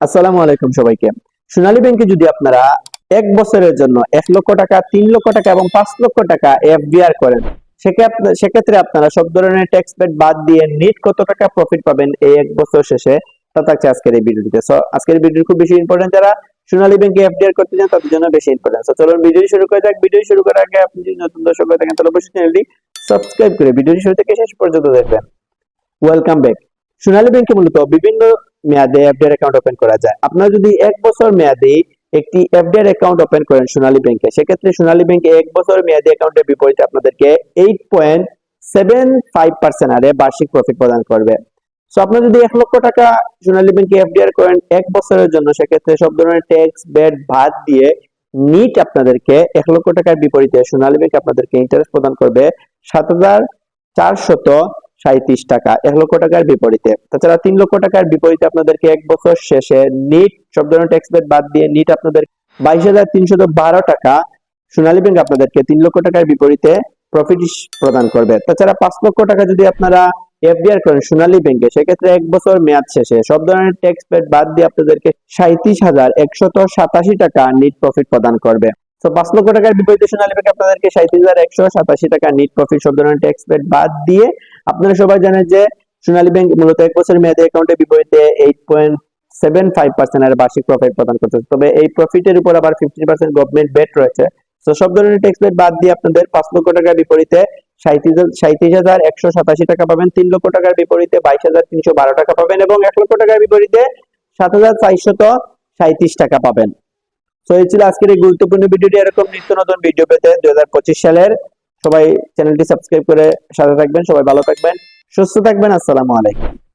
আসসালামু আলাইকুম সবাইকে। সোনালী ব্যাংকে যদি আপনারা এক বছরের জন্য এক লক্ষ টাকা, তিন লক্ষ টাকা এবং পাঁচ লক্ষ টাকা এফডিআর করেন, সেক্ষেত্রে আপনারা সব ধরনের ট্যাক্স পেড বাদ দিয়ে নিট কত টাকা প্রফিট পাবেন এই এক বছর শেষে, তা থাকছে আজকের এই ভিডিওটিতে সো আজকের ভিডিও খুব বেশি ইম্পর্টেন্ট যারা সোনালী ব্যাংকে এফডিআর করতে চান, তাদের জন্য বেশি ইম্পর্টেন্ট সো চলুন ভিডিও শুরু করে যাক। ভিডিও শুরু করার আগে আপনি যদি নতুন দর্শক হয়ে থাকেন, তাহলে অবশ্যই চ্যানেলটি সাবস্ক্রাইব করে ভিডিওটি শুরু থেকে শেষ পর্যন্ত দেখবেন। ওয়েলকাম ব্যাক সোনালী ব্যাংকে মূলত বিভিন্ন মেয়াদে এফডিআর অ্যাকাউন্ট ওপেন করা যায়। আপনারা যদি এক বছর মেয়াদে একটি এফডিআর অ্যাকাউন্ট ওপেন করেন সোনালী ব্যাংকে সেক্ষেত্রে সোনালী ব্যাংকে এক বছর মেয়াদী অ্যাকাউন্টের বিপরীতে আপনাদেরকে eight point seven five percent হারে বার্ষিক প্রফিট প্রদান করবে। সো আপনারা যদি এক লক্ষ টাকা সোনালী ব্যাংকে এফডিআর করেন এক বছরের জন্য, সেক্ষেত্রে সব ধরনের ট্যাক্স ব্যাট ভাত দিয়ে নিট আপনাদেরকে এক লক্ষ টাকার বিপরীতে সোনালী ব্যাংক আপনাদেরকে ইন্টারেস্ট প্রদান করবে সাত হাজার চারশত সাঁত্রিশ টাকা, এক লক্ষ টাকার বিপরীতে। তাছাড়া তিন লক্ষ টাকার বিপরীতে আপনাদেরকে এক বছর শেষে নিট সব ধরনের ট্যাক্স বেড বাদ দিয়ে নিট আপনাদের বাইশ হাজার তিনশত বারো টাকা সোনালী ব্যাংক আপনাদেরকে তিন লক্ষ টাকার বিপরীতে প্রফিট প্রদান করবে। তাছাড়া পাঁচ লক্ষ টাকা যদি আপনারা এফডিআর করেন সোনালী ব্যাংকে সেক্ষেত্রে এক বছর মেয়াদ শেষে সব ধরনের ট্যাক্স পেড বাদ দিয়ে আপনাদেরকে সাঁত্রিশ হাজার একশত সাতাশি টাকা নিট প্রফিট প্রদান করবে। তো পাঁচ লক্ষ টাকার বিপরীতে সোনালী ব্যাংক আপনাদেরকে সাঁত্রিশ হাজার একশো সাতাশি টাকা নিট প্রফিট সব ধরনের ট্যাক্স পেড বাদ দিয়ে আপনারা সবাই জানেন যে সোনালী ব্যাংক মূলত এক বছর মেয়াদী অ্যাকাউন্টের বিপরীতে eight point seven five percent এর বার্ষিক প্রফিট প্রদান করছে তবে এই প্রফিটের উপর আবার ফিফটি পার্সেন্ট গভর্নমেন্ট বেট রয়েছে। তো সব ধরনের ট্যাক্স বেট বাদ দিয়ে আপনাদের পাঁচ লক্ষ টাকার বিপরীতে সাঁত্রিশ হাজার একশো সাতাশি টাকা পাবেন, তিন লক্ষ টাকার বিপরীতে বাইশ হাজার তিনশো বারো টাকা পাবেন এবং এক লক্ষ টাকার বিপরীতে সাত হাজার চারশত সাঁত্রিশ টাকা পাবেন। তো এই ছিল আজকের এই গুরুত্বপূর্ণ ভিডিওটি। এরকম নিত্য নতুন ভিডিও পেতে দুই হাজার পঁচিশ সালের সবাই চ্যানেলটি সাবস্ক্রাইব করে সাথে থাকবেন সবাই ভালো থাকবেন সুস্থ থাকবেন আসসালামু আলাইকুম।